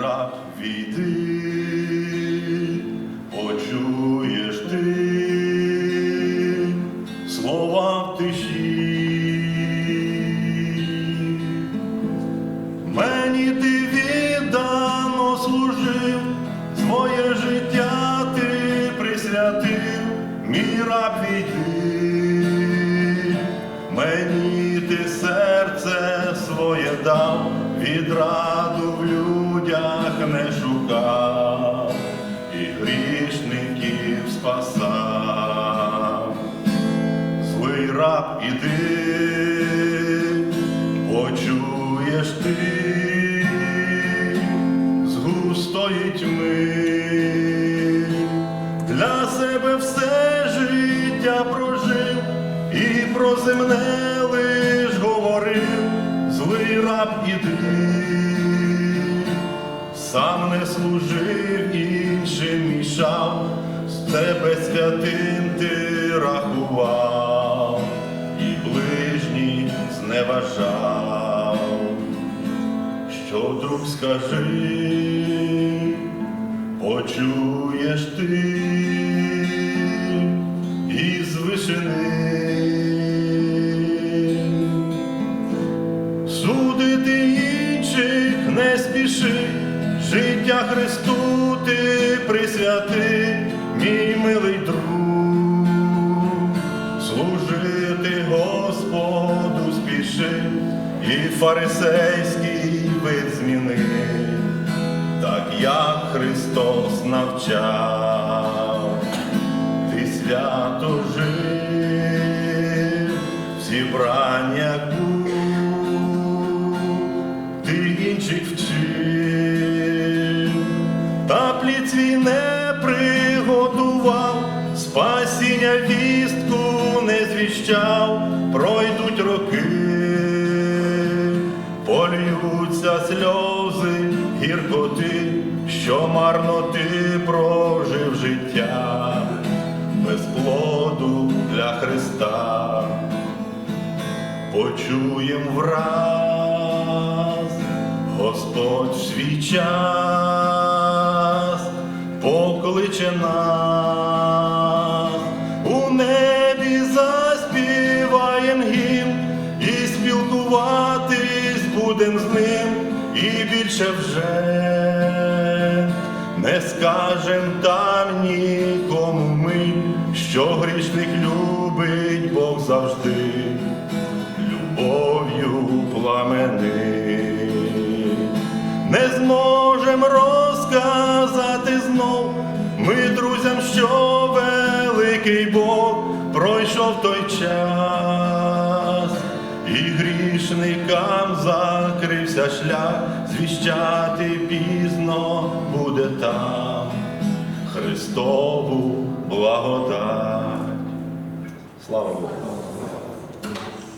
раб, війди, почуєш ти слова в тиші. Мені ти віддано служив, своє життя ти присвятив, мій раб віди, мені ти серце своє дав, відраду в людях не шукав, і грішників спасав. Злий раб іди, почуєш ти з густої тьми, для себе все життя прожив і про земне лиш говорив, злий раб іди, сам не служив, іншим мішав, з тебе святим ти рахував, і ближній зневажав, що вдруг скажи, почуєш ти із вишини. Судити інших не спіши, життя Христу ти присвяти, мій милий друг, служити Господу спіши, і фарисейський вид зміни, так як Христос навчав, ти свято жив, зібрання свій не приготував, спасіння вістку не звіщав, пройдуть роки, полюються сльози гіркоти, що марно ти прожив життя. Без плоду для Христа. Почуєм враз, Господь свій час покличе нас, у небі заспіваєм гімн і спілкуватись будем з ним, і більше вже не скажем там нікому ми, що грішник любить Бог завжди любов'ю пламени. Не зможем розказати знов ми друзям, що великий Бог пройшов той час, і грішникам закрився шлях, звіщати пізно буде там Христову благодать. Слава Богу.